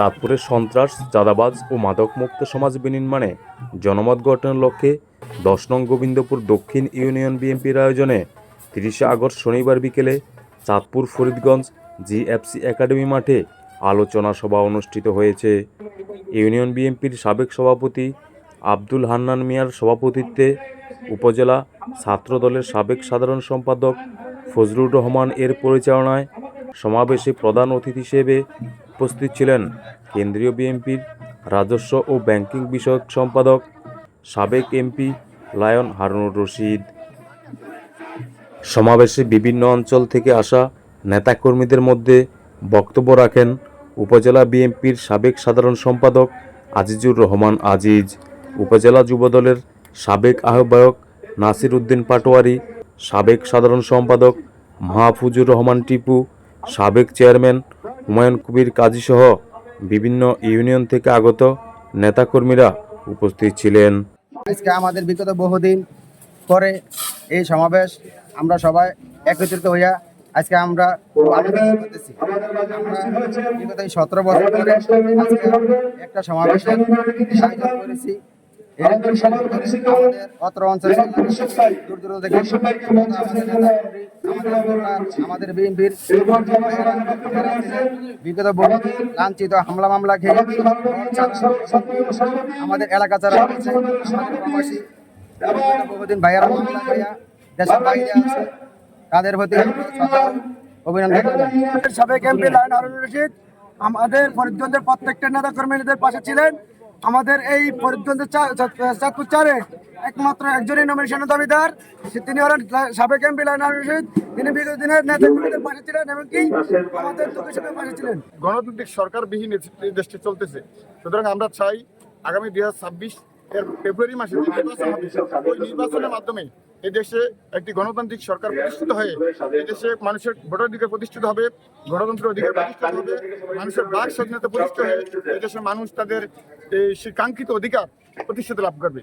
চাঁদপুরের সন্ত্রাস, চাঁদাবাজ ও মাদকমুক্ত সমাজ বিনির্মাণে জনমত গঠনের লক্ষ্যে দশ নং গোবিন্দপুর দক্ষিণ ইউনিয়ন বিএনপির আয়োজনে তিরিশে আগস্ট শনিবার বিকেলে চাঁদপুর ফরিদগঞ্জ জিএফসি একাডেমি মাঠে আলোচনা সভা অনুষ্ঠিত হয়েছে। ইউনিয়ন বিএনপির সাবেক সভাপতি আব্দুল হান্নান মিয়ার সভাপতিত্বে উপজেলা ছাত্রদলের সাবেক সাধারণ সম্পাদক ফজলুর রহমান এর পরিচালনায় সমাবেশে প্রধান অতিথি হিসেবে উপস্থিত ছিলেন কেন্দ্রীয় বিএনপির রাজস্ব ও ব্যাংকিং বিষয়ক সম্পাদক, সাবেক এমপি লায়ন হারুনুর রশিদ। সমাবেশে বিভিন্ন অঞ্চল থেকে আসা নেতাকর্মীদের মধ্যে বক্তব্য রাখেন উপজেলা বিএনপির সাবেক সাধারণ সম্পাদক আজিজুর রহমান আজিজ, উপজেলা যুবদলের সাবেক আহ্বায়ক নাসির উদ্দিন পাটোয়ারি, সাবেক সাধারণ সম্পাদক মাহফুজুর রহমান টিপু, সাবেক চেয়ারম্যান হুমায়ুন কবির কাজীসহ বিভিন্ন ইউনিয়ন থেকে আগত নেতাকর্মীরা উপস্থিত ছিলেন। আজকে আমাদের বিগত বহুদিন পরে এই সমাবেশ আমরা সবাই একত্রিত হইয়া আজকে আমরা বিগত সতেরো বছর ধরে একটা আয়োজন করেছি। অত্র অঞ্চলে দূর দূর থেকে আমাদের বিএনপির বিগত লাঞ্ছিত হামলা মামলা খেয়ে আমাদের এলাকা ছাড়া প্রবাসী বহুদিন ভাইয়ারা মামলা খাইয়া দেশের বাইরে আছে। তাদের প্রতি অভিনন্দন। সাবেক এমপি লায়ন হারুন রশিদ। আমাদের ফরিদগঞ্জের প্রত্যেকটা নেতা কর্মীদের পাশে ছিলেন। আমাদের এই চা- চাঁদপুর চারে একমাত্র একজনই নমিনেশনের দাবিদার। তিনি হলেন সাবেক এমপি লাইন রশিদ। তিনি বিগত দিনের নেতা কর্মীদের পাশে ছিলেন এবং কি আমাদের চোখের পাশে ছিলেন। গণতান্ত্রিক সরকারবিহীন এই দেশটি চলতেছে। সুতরাং আমরা চাই আগামী দুই হাজার ছাব্বিশ এর ফেব্রুয়ারি মাসে নির্বাচন ওই নির্বাচনের মাধ্যমে এই দেশে একটি গণতান্ত্রিক সরকার প্রতিষ্ঠিত হয়ে এদেশে মানুষের ভোটাধিকার প্রতিষ্ঠিত হবে গণতন্ত্র অধিকার প্রতিষ্ঠিত হবে, মানুষের বাক স্বাধীনতা প্রতিষ্ঠিত হয়ে এদেশের মানুষ তাদের সেই কাঙ্ক্ষিত অধিকার প্রতিষ্ঠিত লাভ করবে।